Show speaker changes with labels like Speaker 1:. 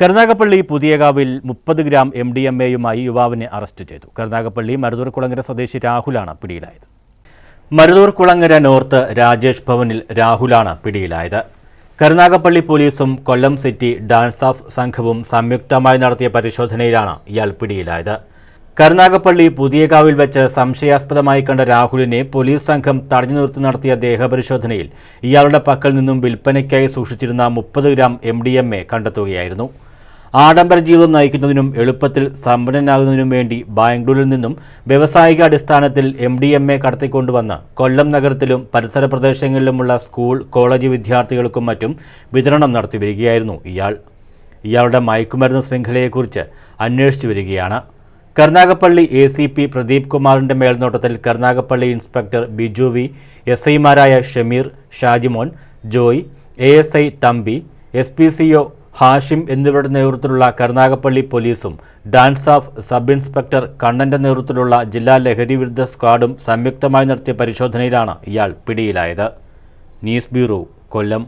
Speaker 1: കരുനാഗപ്പള്ളി പുതിയകാവിൽ മുപ്പത് gram M D M എയുമായി യുവാവിനെ അറസ്റ്റ് ചെയ്തു. കരുനാഗപ്പള്ളി മരുതൂർ കുളങ്ങര സ്വദേശി രാഹുലാണ് പിടിയിലായത്. മരുതൂർ കുളങ്ങര നോർത്ത് രാജേഷ് ഭവനിൽ രാഹുലാണ് പിടിയിലായത്. കരുനാഗപ്പള്ളി പോലീസും കൊല്ലം സിറ്റി ഡാൻസ് ഓഫ് സംഘവും സംയുക്തമായി നടത്തിയ പരിശോധനയിലാണ് ഇയാൾ പിടിയിലായത്. കരുനാഗപ്പള്ളി പുതിയകാവിൽ വെച്ച് സംശയാസ്പദമായി കണ്ട രാഹുലിനെ പോലീസ് സംഘം തടഞ്ഞു നിർത്തി നടത്തിയ ദേഹപരിശോധനയിൽ ഇയാളുടെ പക്കൽ നിന്നും വിൽപ്പനയ്ക്കായി സൂക്ഷിച്ചിരുന്ന മുപ്പത് ഗ്രാം എം കണ്ടെത്തുകയായിരുന്നു. ആഡംബര ജീവിതം നയിക്കുന്നതിനും എളുപ്പത്തിൽ സമ്പന്നനാകുന്നതിനും വേണ്ടി ബാംഗ്ലൂരിൽ നിന്നും വ്യവസായിക അടിസ്ഥാനത്തിൽ എം ഡി എം എ കടത്തിക്കൊണ്ടുവന്ന കൊല്ലം നഗരത്തിലും പരിസര പ്രദേശങ്ങളിലുമുള്ള സ്കൂൾ കോളേജ് വിദ്യാർത്ഥികൾക്കും മറ്റും വിതരണം നടത്തി വരികയായിരുന്നു ഇയാൾ. ഇയാളുടെ മയക്കുമരുന്ന് ശൃംഖലയെക്കുറിച്ച് അന്വേഷിച്ചു വരികയാണ്. Karunagappally A C P Pradeep കുമാറിന്റെ മേൽനോട്ടത്തിൽ Karunagappally inspector Biju V S ഐമാരായ Shameer Shajimon Joy A S I Thampi S P C O Hashim എന്നിവരുടെ നേതൃത്വത്തിലുള്ള കരുനാഗപ്പള്ളി പോലീസും ഡാൻസ് ഓഫ് സബ് ഇൻസ്പെക്ടർ കണ്ണന്റെ നേതൃത്വത്തിലുള്ള ജില്ലാ ലഹരി വിരുദ്ധ സ്ക്വാഡും സംയുക്തമായി നടത്തിയ പരിശോധനയിലാണ് ഇയാൾ പിടിയിലായത്. News bureau Kollam.